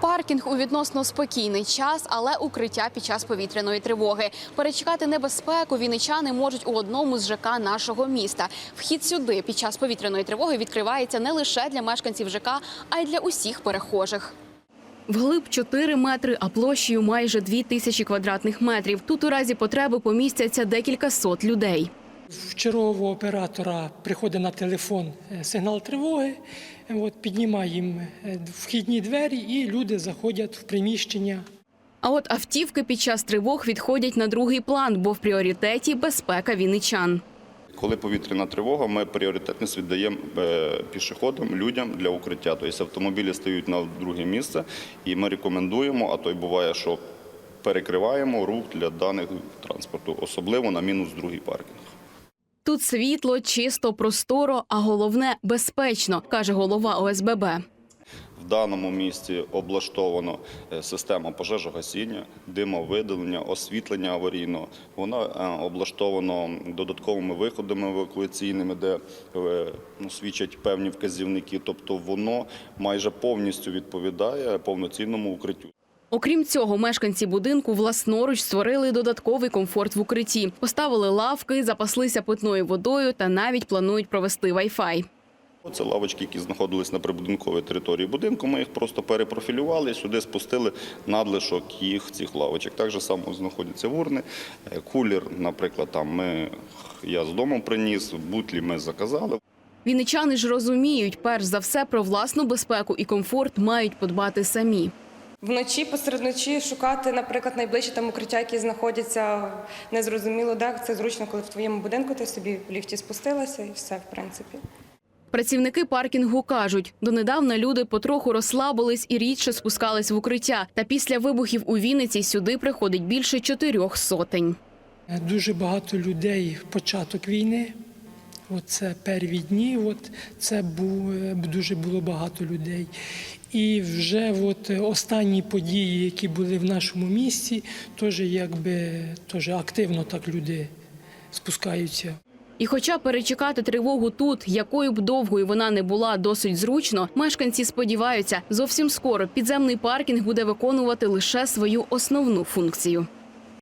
Паркінг у відносно спокійний час, але укриття під час повітряної тривоги. Перечекати небезпеку вінничани можуть у одному з ЖК нашого міста. Вхід сюди під час повітряної тривоги відкривається не лише для мешканців ЖК, а й для усіх перехожих. Вглиб 4 метри, а площею майже 2 тисячі квадратних метрів. Тут у разі потреби помістяться декілька сот людей. В чергового оператора приходить на телефон е, сигнал тривоги, е, от, піднімаємо е, вхідні двері і люди заходять в приміщення. А от автівки під час тривог відходять на другий план, бо в пріоритеті безпека вінничан. Коли повітряна тривога, ми пріоритетність віддаємо пішоходам, людям для укриття. Тобто автомобілі стають на друге місце, і ми рекомендуємо, а то й буває, що перекриваємо рух для даних транспорту, особливо на мінус другий паркінг. Тут світло, чисто, просторо, а головне безпечно, каже голова ОСББ. В даному місці облаштовано е, система пожежогасіння, димовидалення, освітлення аварійного. Вона е, облаштовано додатковими виходами евакуаційними, де е, ну, свідчать певні вказівники. Тобто воно майже повністю відповідає повноцінному укриттю. Окрім цього, мешканці будинку власноруч створили додатковий комфорт в укритті, поставили лавки, запаслися питною водою та навіть планують провести вай-фай. Це лавочки, які знаходились на прибудинковій території будинку. Ми їх просто перепрофілювали, і сюди спустили надлишок їх цих лавочок. Так же само знаходяться урни, Е, кулір, наприклад, там ми я з дому приніс, бутлі ми заказали. Вінничани ж розуміють, перш за все про власну безпеку і комфорт мають подбати самі. Вночі, посеред ночі шукати, наприклад, найближчі там укриття, які знаходяться незрозуміло де. Це зручно, коли в твоєму будинку ти собі в ліфті спустилася і все, в принципі. Працівники паркінгу кажуть, донедавна люди потроху розслабились і рідше спускались в укриття. Та після вибухів у Вінниці сюди приходить більше чотирьох сотень. Дуже багато людей в початок війни. Оце перві дні, от це був, е, дуже було багато людей. І вже от останні події, які були в нашому місті, теж якби теж активно так люди спускаються. І хоча перечекати тривогу тут, якою б довгою вона не була, досить зручно, мешканці сподіваються, зовсім скоро підземний паркінг буде виконувати лише свою основну функцію.